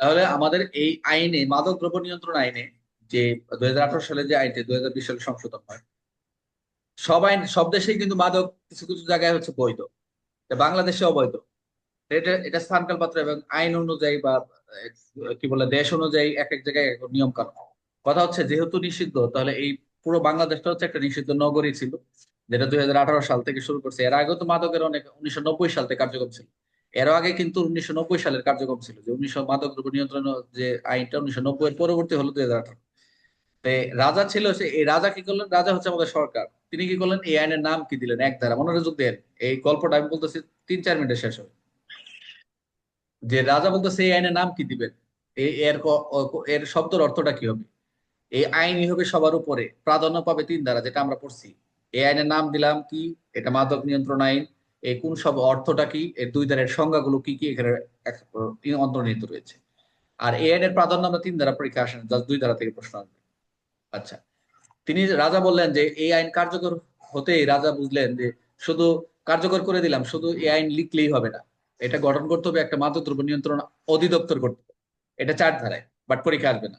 তাহলে আমাদের এই আইনে, মাদক দ্রব্য নিয়ন্ত্রণ আইনে যে দুই সালে যে আইনটি, দুই সালে সংশোধন হয়, সব আইন, সব দেশেই কিন্তু মাদক কিছু কিছু জায়গায় হচ্ছে বৈধ। বাংলাদেশে অবৈধ। এটা এটা স্থানকাল পাত্র এবং আইন অনুযায়ী বা কি বলে, দেশ অনুযায়ী এক এক জায়গায় এক নিয়ম কানুন কথা হচ্ছে যেহেতু নিষিদ্ধ, তাহলে এই পুরো বাংলাদেশটা হচ্ছে একটা নিষিদ্ধ নগরী ছিল, যেটা দুই হাজার আঠারো সাল থেকে শুরু করছে। এর আগে তো মাদকের অনেক, উনিশশো সাল থেকে কার্যক্রম ছিল। এর আগে কিন্তু উনিশশো নব্বই সালের কার্যক্রম ছিল যে উনিশশো মাদক দ্রব্য নিয়ন্ত্রণ যে আইনটা উনিশশো নব্বই এর পরবর্তী হলো দুই হাজার আঠারো। রাজা ছিল সে, এই রাজা কি করলেন? রাজা হচ্ছে আমাদের সরকার। তিনি কি করলেন? এই আইনের নাম কি দিলেন? এক ধারা মনোযোগ দেন। এই গল্পটা আমি বলতেছি তিন চার মিনিটে শেষ হবে। যে রাজা বলতেছে, এই আইনের নাম কি দিবেন? এই এর এর শব্দের অর্থটা কি হবে? এই আইনই হবে সবার উপরে। প্রাধান্য পাবে তিন ধারা, যেটা আমরা পড়ছি। এই আইনের নাম দিলাম কি? এটা মাদক নিয়ন্ত্রণ আইন। এই কোন সব অর্থটা কি? এর দুই ধারের সংজ্ঞাগুলো কি কি? এখানে অন্তর্নিহিত রয়েছে। আর এই আইনের প্রাধান্য আমরা তিন ধারা পরীক্ষা আসেন, জাস্ট দুই ধারা থেকে প্রশ্ন আসবে। আচ্ছা। তিনি রাজা বললেন যে এই আইন কার্যকর হতেই রাজা বুঝলেন যে, শুধু কার্যকর করে দিলাম, শুধু এই আইন লিখলেই হবে না। এটা গঠন করতে হবে একটা মাদক দ্রব্য নিয়ন্ত্রণ অধিদপ্তর করতে হবে। এটা চার ধারায়, বাট পরীক্ষা আসবে না।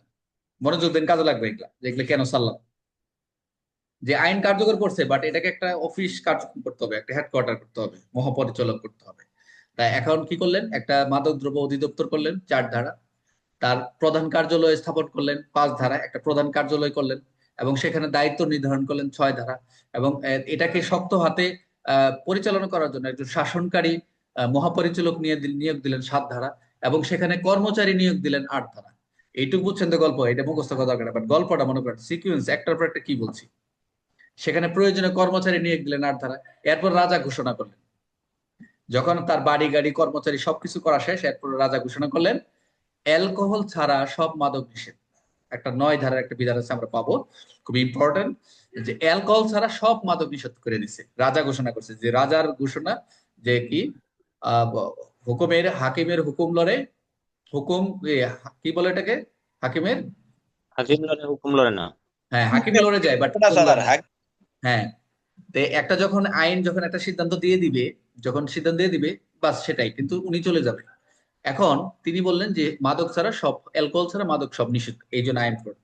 মনোযোগ দেন, কাজে লাগবে এগুলা। যে এগুলো কেন সারলাম যে আইন কার্যকর করছে বাট এটাকে একটা অফিস কার্যক্রম করতে হবে, একটা হেডকোয়ার্টার করতে হবে, মহাপরিচালক করতে হবে। তাই এখন কি করলেন? একটা মাদক দ্রব্য অধিদপ্তর করলেন, চার ধারা। তার প্রধান কার্যালয় স্থাপন করলেন, পাঁচ ধারা। একটা প্রধান কার্যালয় করলেন, এবং সেখানে দায়িত্ব নির্ধারণ করলেন, ছয় ধারা। এবং এটাকে শক্ত হাতে পরিচালনা করার জন্য একজন শাসনকারী মহাপরিচালক নিয়ে নিয়োগ দিলেন সাত ধারা, এবং সেখানে কর্মচারী নিয়োগ দিলেন আট ধারা। এইটুকু বুঝছেন তো গল্প, এটা মুখস্থ করা দরকার বাট গল্পটা মনে করেন সিকুয়েন্স একটার পর একটা কি বলছি? সেখানে প্রয়োজনীয় কর্মচারী নিয়োগ দিলেন আট ধারা। এরপর রাজা ঘোষণা করলেন। যখন তার বাড়ি গাড়ি কর্মচারী সবকিছু করা শেষ এরপর রাজা ঘোষণা করলেন অ্যালকোহল ছাড়া সব মাদক নিষেধ। একটা নয় ধারার একটা বিধান আছে আমরা পাবো খুব ইম্পর্টেন্ট যে অ্যালকোহল ছাড়া সব মাদক নিষেধ করে দিছে। রাজা ঘোষণা করছে যে রাজার ঘোষণা যে কি আহ, হুকুমের হাকিমের হুকুম লড়ে হুকুম কি বলে এটাকে? হাকিমের? হাকিম লড়ে হুকুম লড়ে না। হ্যাঁ হাকিমে লড়ে যায় বাট হ্যাঁ। একটা যখন আইন যখন একটা সিদ্ধান্ত দিয়ে দিবে, যখন সিদ্ধান্ত দিয়ে দিবে, বাস সেটাই, কিন্তু উনি চলে যাবে। এখন তিনি বললেন যে মাদক ছাড়া সব, অ্যালকোহল ছাড়া মাদক সব নিষিদ্ধ, এই জন্য আইন করুন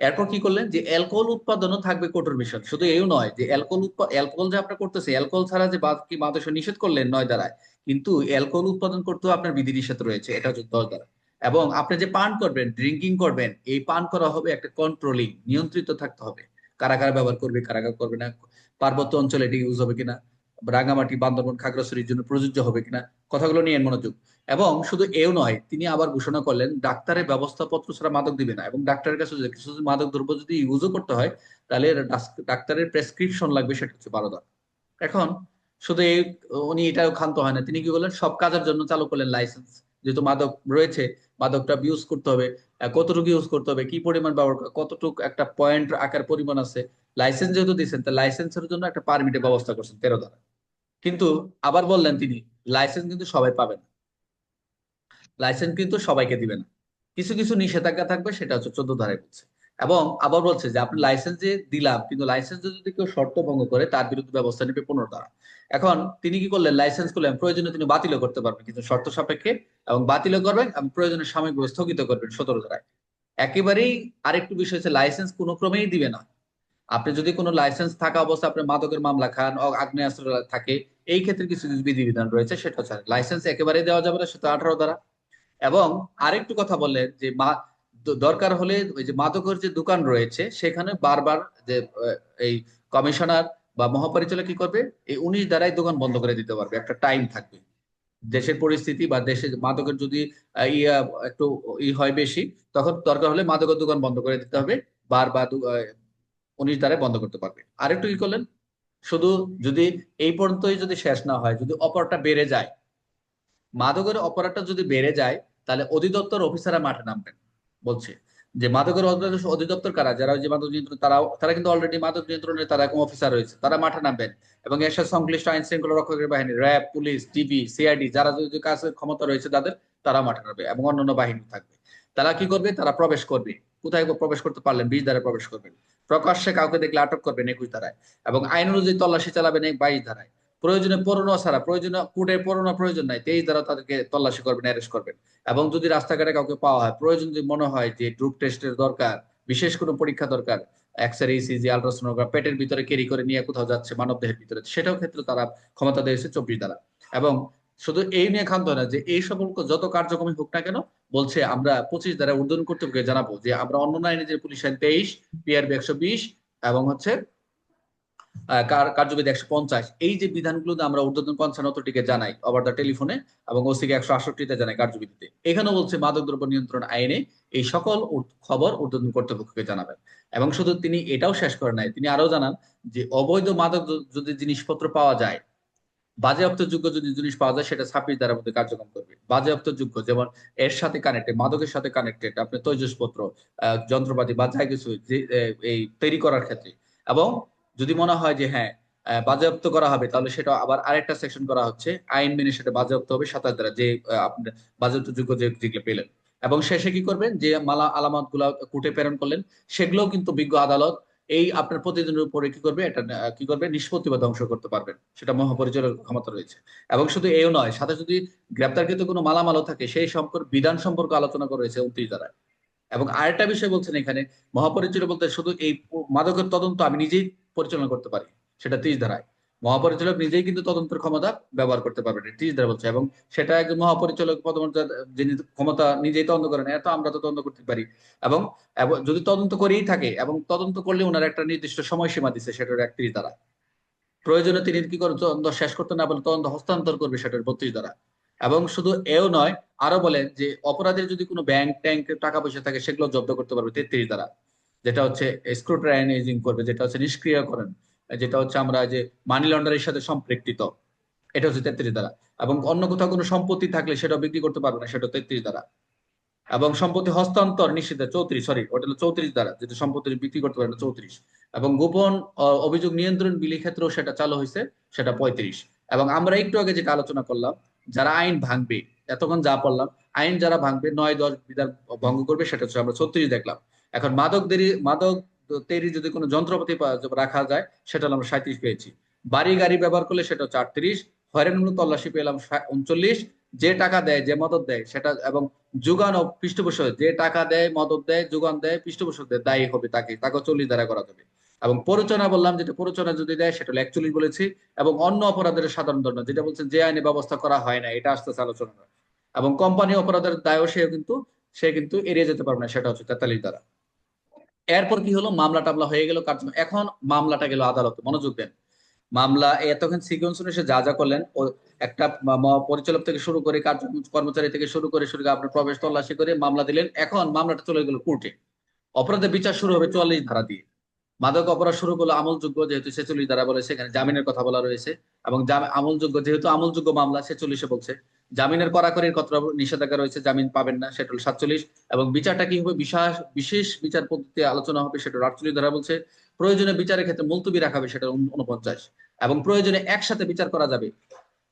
এরপর কি করলেন যে অ্যালকোহল উৎপাদনও থাকবে কঠোর বিষয় শুধু এও নয় যে অ্যালকোহল অ্যালকোহল যে আপনার করতেছে, অ্যালকোহল ছাড়া যে বাকি মাদক নিষেধ করলেন নয় দ্বারায় কিন্তু অ্যালকোহল উৎপাদন করতেও আপনার বিধি নিষেধ রয়েছে, এটা হচ্ছে দশ দ্বারা। এবং আপনি যে পান করবেন ড্রিঙ্কিং করবেন, এই পান করা হবে একটা কন্ট্রোলিং নিয়ন্ত্রিত থাকতে হবে। কারা কারা ব্যবহার করবে কারা কারা করবে না। পার্বত্য অঞ্চলে এটি ইউজ হবে কিনা? রাঙ্গামাটি বান্দরবন, খাগড়াছড়ির জন্য প্রযোজ্য হবে কিনা? কথাগুলো নিয়ে মনোযোগ। এবং শুধু এও নয়, তিনি আবার ঘোষণা করলেন, ডাক্তারের ব্যবস্থাপত্র ছাড়া মাদক দিবে না। এবং ডাক্তারের কাছে কিছু মাদক দ্রব্য যদি ইউজও করতে হয়, তাহলে ডাক্তারের প্রেসক্রিপশন লাগবে, সেটা হচ্ছে বারো ধারা এখন, শুধু এই, উনি এটাও ক্ষান্ত হয় না। তিনি কি বললেন সব কাজের জন্য চালু করলেন লাইসেন্স যেহেতু মাদক রয়েছে, মাদকটা ইউজ করতে হবে। কতটুকু ইউজ করতে হবে, কি পরিমাণ ব্যবহার কতটুকু একটা পয়েন্ট আকার পরিমাণ আছে লাইসেন্স যেহেতু দিচ্ছেন তা লাইসেন্সের জন্য একটা পারমিটের ব্যবস্থা করছেন তেরো দ্বারা। কিন্তু আবার বললেন তিনি লাইসেন্স কিন্তু সবাই পাবে না। লাইসেন্স কিন্তু সবাইকে দিবে না। কিছু কিছু নিষেধাজ্ঞা থাকবে, সেটা হচ্ছে চোদ্দ ধারায় বলছে। এবং আবার বলছে যে আপনি লাইসেন্স যে দিলাম, কিন্তু লাইসেন্স যদি কেউ শর্ত ভঙ্গ করে, তার বিরুদ্ধে ব্যবস্থা নেবে পনেরো ধারা এখন তিনি কি করলেন? লাইসেন্স করলেন। প্রয়োজনে তিনি বাতিলও করতে পারবেন, কিন্তু শর্ত সাপেক্ষে এবং বাতিলও করবেন এবং প্রয়োজনে সাময়িকভাবে স্থগিত করবেন সতেরো ধারায়। একেবারেই আরেকটু বিষয় হচ্ছে লাইসেন্স কোনো ক্রমেই দিবে না। আপনি যদি কোনো লাইসেন্স থাকা অবস্থা আপনি মাদকের মামলা খান আগ্নেয়াস্ত্র থাকে, এই ক্ষেত্রে কিছু বিধিবিধান রয়েছে, সেটা হচ্ছে লাইসেন্স একেবারেই দেওয়া যাবে না, সেটা আঠারো দ্বারা এবং আরেকটু কথা বললেন যে দরকার হলে ওই যে মাদকের যে দোকান রয়েছে, সেখানে বারবার যে এই কমিশনার বা মহাপরিচালক কি করবে? এই উনিশ দ্বারাই দোকান বন্ধ করে দিতে পারবে। একটা টাইম থাকবে। দেশের পরিস্থিতি বা দেশে মাদকের যদি ইয়া একটু ই হয় বেশি, তখন দরকার হলে মাদকের দোকান বন্ধ করে দিতে হবে। বার বা উনিশ দ্বারাই বন্ধ করতে পারবে। আরেকটু কি করলেন? শুধু যদি এই পর্যন্তই যদি শেষ না হয়, যদি অপরাধটা বেড়ে যায়, মাদকের অপরাধটা যদি বেড়ে যায়, তাহলে অধিদপ্তর অফিসাররা মাঠে নামবেন বলছে যে মাদকের অধিদপ্তর- কারা? যারা যে মাদক নিয়ন্ত্রণ তারা তারা কিন্তু অলরেডি মাদক নিয়ন্ত্রণের তারা অফিসার রয়েছে। তারা মাঠে নামবেন এবং এর সাথে সংশ্লিষ্ট আইন শৃঙ্খলা রক্ষকের বাহিনী, র্যাব, পুলিশ টিভি সিআইডি যারা যদি কাছে ক্ষমতা রয়েছে তাদের, তারা মাঠে নামবে এবং অন্যান্য বাহিনী থাকবে। তারা কি করবে? তারা প্রবেশ করবে। কোথায় প্রবেশ করতে পারলেন? বিশ দ্বারা প্রবেশ করবেন। প্রকাশ্যে কাউকে দেখলে আটক করবেন একুশ ধারায় এবং আইন অনুযায়ী তল্লাশি চালাবেন বাইশ ধারায়। প্রয়োজনে পড়ানো ছাড়া, প্রয়োজনে কোর্টে পড়ানো প্রয়োজন নাই, তেইশ দ্বারা তাদেরকে তল্লাশি করবেন অ্যারেস্ট করবেন। এবং যদি রাস্তাঘাটে কাউকে পাওয়া হয়, প্রয়োজন যদি মনে হয় যে ড্রুপ টেস্টের দরকার, বিশেষ কোনো পরীক্ষা দরকার এক্সরে ইসিজি আলট্রাসোনোগ্রাফ পেটের ভিতরে ক্যারি করে নিয়ে কোথাও যাচ্ছে মানব দেহের ভিতরে, সেটাও ক্ষেত্রে তারা ক্ষমতা দিয়েছে চব্বিশ দ্বারা এবং শুধু এই নিয়ে ক্ষান্ত হয় না, যে এই সকল যত কার্যক্রমই হোক না কেন, বলছে আমরা পঁচিশ দ্বারা উর্ধন কর্তৃপক্ষকে জানাব যে আমরা অন্য আইনে যে পুলিশ আইন তেইশ পিআরবি একশো বিশ, এবং হচ্ছে কার্যবিধি একশো পঞ্চাশ। এই যে বিধানগুলো আমরা ঊর্ধ্বতন অথরিটিকে জানাই ওভার দ্য টেলিফোনে এবং ওসিকে একশো আটষট্টিতে জানাই কার্যবিধিতে। এখানেও বলছে মাদক দ্রব্য নিয়ন্ত্রণ আইনে এই সকল খবর ঊর্ধ্বতন কর্তৃপক্ষকে জানাবেন। এবং শুধু তিনি এটাও শেষ করেন নাই, তিনি আরও জানান যে অবৈধ মাদক যদি জিনিসপত্র পাওয়া যায় বাজেয়াপ্ত যোগ্য যদি জিনিস পাওয়া যায়, সেটা ছাব্বিশ দ্বারার মধ্যে কার্যক্রম করবে। বাজেয়াপ্ত যোগ্য যেমন এর সাথে কানেক্টেড মাদকের সাথে কানেক্টেড আপনি তৈজসপত্র যন্ত্রপাতি বা যাই কিছু যে এই তৈরি করার ক্ষেত্রে। এবং যদি মনে হয় যে হ্যাঁ বাজেয়াপ্ত করা হবে তাহলে সেটা আবার আরেকটা সেকশন করা হচ্ছে আইন মেনে সেটা বাজেয়াপ্ত হবে সাতাশ দ্বারা যে আহ, আপনি বাজেয়াপ্ত যোগ্য যেগুলো পেলেন। এবং শেষে কি করবেন? যে মালা আলামতগুলা কোর্টে প্রেরণ করলেন সেগুলোও কিন্তু বিজ্ঞ আদালত এই আপনার প্রতিদিনের উপরে কি করবে? এটা কি করবে? নিষ্পত্তি বা ধ্বংস করতে পারবেন। সেটা মহাপরিচালকের ক্ষমতা রয়েছে। এবং শুধু এও নয় সাথে যদি গ্রেপ্তারকৃত কোনো মালামালও থাকে সেই সম্পর্ক বিধান সম্পর্কে আলোচনা করা হয়েছে উনত্রিশ দ্বারা এবং আরেকটা বিষয় বলছেন এখানে মহাপরিচালক বলতে শুধু এই মাদকের তদন্ত আমি নিজেই পরিচালনা করতে পারি, সেটা ত্রিশ ধারায়। মহাপরিচালক নিজেই কিন্তু তদন্তের ক্ষমতা ব্যবহার করতে পারবেন ত্রিশ ধারা বলছে, এবং সেটা একজন মহাপরিচালক যিনি ক্ষমতা নিজেই তদন্ত করেন, এত আমরা তো তদন্ত করতে পারি। এবং যদি তদন্ত করেই থাকে, এবং তদন্ত করলে ওনার একটা নির্দিষ্ট সময়সীমা দিচ্ছে সেটার একত্রিশ দ্বারা প্রয়োজনে তিনি কি করে তদন্ত শেষ করতে না বলে তদন্ত হস্তান্তর করবে, সেটার বত্রিশ দ্বারা এবং শুধু এও নয় আরও বলেন যে, অপরাধের যদি কোনো ব্যাংক ট্যাঙ্ক টাকা পয়সা থাকে, সেগুলো জব্দ করতে পারবে তেত্রিশ দ্বারা যেটা হচ্ছে স্ক্রুটাইজিং করবে, যেটা হচ্ছে নিষ্ক্রিয়করণ, যেটা হচ্ছে আমরা যে মানি লন্ডারের সাথে সম্পৃক্ত, এটা হচ্ছে তেত্রিশ দ্বারা। এবং অন্য কোথাও কোনো সম্পত্তি থাকলে সেটা বিক্রি করতে পারবে না, সেটা তেত্রিশ দ্বারা। এবং সম্পত্তি হস্তান্তর নিষিদ্ধ, চৌত্রিশ সরি ওটা হলো চৌত্রিশ দ্বারা, যেটা সম্পত্তি বিক্রি করতে পারবে চৌত্রিশ। এবং গোপন অভিযোগ নিয়ন্ত্রণ বিলি ক্ষেত্রেও সেটা চালু হয়েছে, সেটা পঁয়ত্রিশ। এবং আমরা একটু আগে যেটা আলোচনা করলাম, যারা আইন ভাঙবে, এতক্ষণ যা পড়লাম, আইন যারা ভাঙবে, নয় দশ বিধান ভঙ্গ করবে, সেটা হচ্ছে আমরা ছত্রিশ দেখলাম। এখন মাদক দেরি, মাদক তৈরি যদি কোনো যন্ত্রপাতি রাখা যায়, সেটা আমরা সাঁত্রিশ পেয়েছি। বাড়ি গাড়ি ব্যবহার করলে সেটা হচ্ছে আটত্রিশ, হয়রানিমূলক তল্লাশি পেলাম উনচল্লিশ, যে টাকা দেয়, যে মদত দেয়, সেটা এবং যোগান ও পৃষ্ঠপোষক, যে টাকা দেয়, মদত দেয়, যোগান দেয়, পৃষ্ঠপোষক দেয়, দায়ী হবে তাকে তাকে চল্লিশ দ্বারা করা যাবে। এবং প্ররোচনা বললাম, যেটা প্ররোচনা যদি দেয়, সেটা একচল্লিশ বলেছি, এবং অন্য অপরাধের সাধারণ দণ্ড যেটা বলছেন যে আইনে ব্যবস্থা করা হয় না, এটা আসতেছে আলোচনা। এবং কোম্পানি অপরাধের দায়ও সেও কিন্তু, সে কিন্তু এড়িয়ে যেতে পারবে না, সেটা হচ্ছে তেতাল্লিশ দ্বারা। এরপর কি হলো? মামলা টামলা হয়ে গেল কার্য এখন মামলাটা গেল আদালতে। মনোযোগ দেন। মামলা এতক্ষণ সিকোয়েন্স অনুসারে যা যা করলেন, ও একটা পরিচালক থেকে শুরু করে কার্য কর্মচারী থেকে শুরু করে শুরু করে আপনার প্রবেশ তল্লাশি করে মামলা দিলেন। এখন মামলাটা চলে গেল কোর্টে। অপরাধের বিচার শুরু হবে চুয়াল্লিশ ধারা দিয়ে। মাদক অপরাধ শুরু করল আমলযোগ্য, যেহেতু ছেচল্লিশ ধারা বলে সেখানে জামিনের কথা বলা রয়েছে। এবং আমলযোগ্য, যেহেতু আমলযোগ্য মামলা ছেচল্লিশে বলছে জামিনের কড়াকড়ির কথা নিষেধাজ্ঞা রয়েছে, জামিন পাবেন না, সেটা হলো সাতচল্লিশ। এবং বিচারটা কি হবে? বিশেষ বিশেষ বিচার পদ্ধতিতে আলোচনা হবে, সেটা আটচল্লিশ ধারা বলছে, প্রয়োজনে বিচারের ক্ষেত্রে মুলতবি রাখা হবে, সেটা উনপঞ্চাশ। এবং প্রয়োজনে একসাথে বিচার করা যাবে,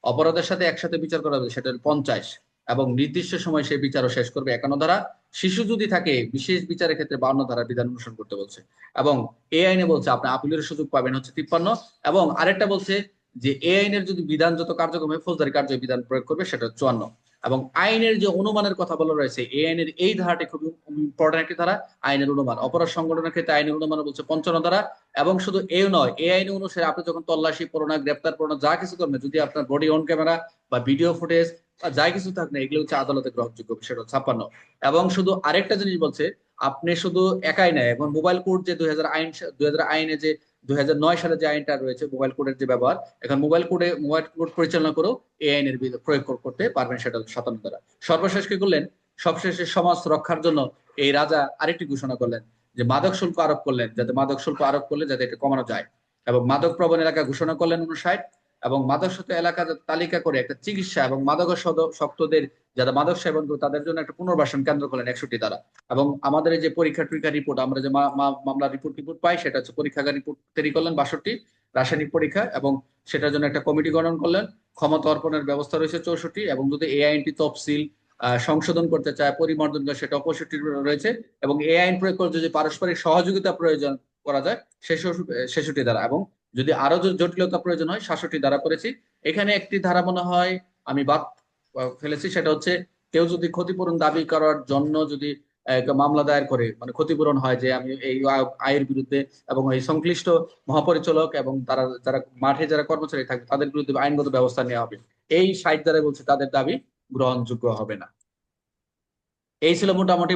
অপরাধের সাথে একসাথে বিচার করা যাবে, সেটা পঞ্চাশ। এবং নির্দিষ্ট সময় সেই বিচারও শেষ করবে, একান্ন ধারা। শিশু যদি থাকে, বিশেষ বিচারের ক্ষেত্রে বান্ন ধারা বিধান অনুসরণ করতে বলছে। এবং এ আইনে বলছে, আপনি আপিলের সুযোগ পাবেন হচ্ছে তিপ্পান্ন। এবং আরেকটা বলছে যে এ আইনের যদি বিধান যত কার্যক্রমে ফৌজদারি কার্য বিধান প্রয়োগ করবে, সেটা চুয়ান্ন। এবং আইনের যে অনুমানের কথা বলা রয়েছে এ আইনের এই ধারাটি খুবই ইম্পর্টেন্ট একটি ধারা, আইনের অনুমান। অপরাধ সংগঠনের ক্ষেত্রে আইনের অনুমান বলছে পঞ্চান্ন ধারা, এবং শুধু এও নয় এই আইন অনুসারে আপনি যখন তল্লাশি পড়োনা গ্রেপ্তার পড়োনা যা কিছু করবেন, যদি আপনার বডি অন ক্যামেরা বা ভিডিও ফুটেজ বা যাই কিছু থাকবে, এগুলো হচ্ছে আদালতে গ্রহণযোগ্য সেটা ছাপ্পান্ন। এবং শুধু আরেকটা জিনিস বলছে, আপনি শুধু একাই নয় এখন মোবাইল কোড যে দুই হাজার আইন, দুই হাজার আইনে যে দুই হাজার নয় সালে যে আইনটা রয়েছে, মোবাইল কোডের যে ব্যবহার, এখন মোবাইল কোডে, মোবাইল কোড পরিচালনা করেও এই আইনের প্রয়োগ করতে পারবেন সেটা সাতান্ন দ্বারা। সর্বশেষ কি করলেন? সবশেষে সমাজ রক্ষার জন্য এই রাজা আরেকটি ঘোষণা করলেন যে মাদক শুল্ক আরোপ করলেন, যাতে মাদক শুল্ক আরোপ করলে যাতে এটা কমানো যায়। এবং মাদক প্রবণ এলাকা ঘোষণা করলেন উনষাট এবং মাদকসত এলাকা তালিকা করে একটা চিকিৎসা এবং মাদক শক্তদের যারা মাদক সেবন করে তাদের জন্য একটা পুনর্বাসন কেন্দ্র করলেন একষট্টি দ্বারা এবং আমাদের যে পরীক্ষা টরীক্ষা রিপোর্ট আমরা যে মামলা রিপোর্ট রিপোর্ট পাই, সেটা হচ্ছে পরীক্ষাগার রিপোর্ট তৈরি করলেন বাষট্টি, রাসায়নিক পরীক্ষা এবং সেটার জন্য একটা কমিটি গঠন করলেন। ক্ষমতা অর্পণের ব্যবস্থা রয়েছে চৌষট্টি এবং যদি এই আইনটি তফসিল সংশোধন করতে চায় পরিমার্জন সেটা পঁয়ষট্টি রয়েছে এবং এই আইন প্রয়োগ করে যদি পারস্পরিক সহযোগিতা প্রয়োজন করা যায় ছেষট্টি দ্বারা এবং যদি আরও জটিলতা প্রয়োজন হয়, সাতষট্টি দ্বারা করেছি। এখানে একটি ধারা মনে হয়, আমি বাদ ফেলেছি, সেটা হচ্ছে কেউ যদি ক্ষতিপূরণ দাবি করার জন্য যদি মামলা দায়ের করে মানে ক্ষতিপূরণ হয় যে আমি এই আয়- আয়ের বিরুদ্ধে এবং এই সংশ্লিষ্ট মহাপরিচালক এবং তারা, যারা মাঠে যারা কর্মচারী থাকবে, তাদের বিরুদ্ধে আইনগত ব্যবস্থা নেওয়া হবে। এই সাইট দ্বারা বলছে তাদের দাবি গ্রহণযোগ্য হবে না। এই ছিল মোটামুটি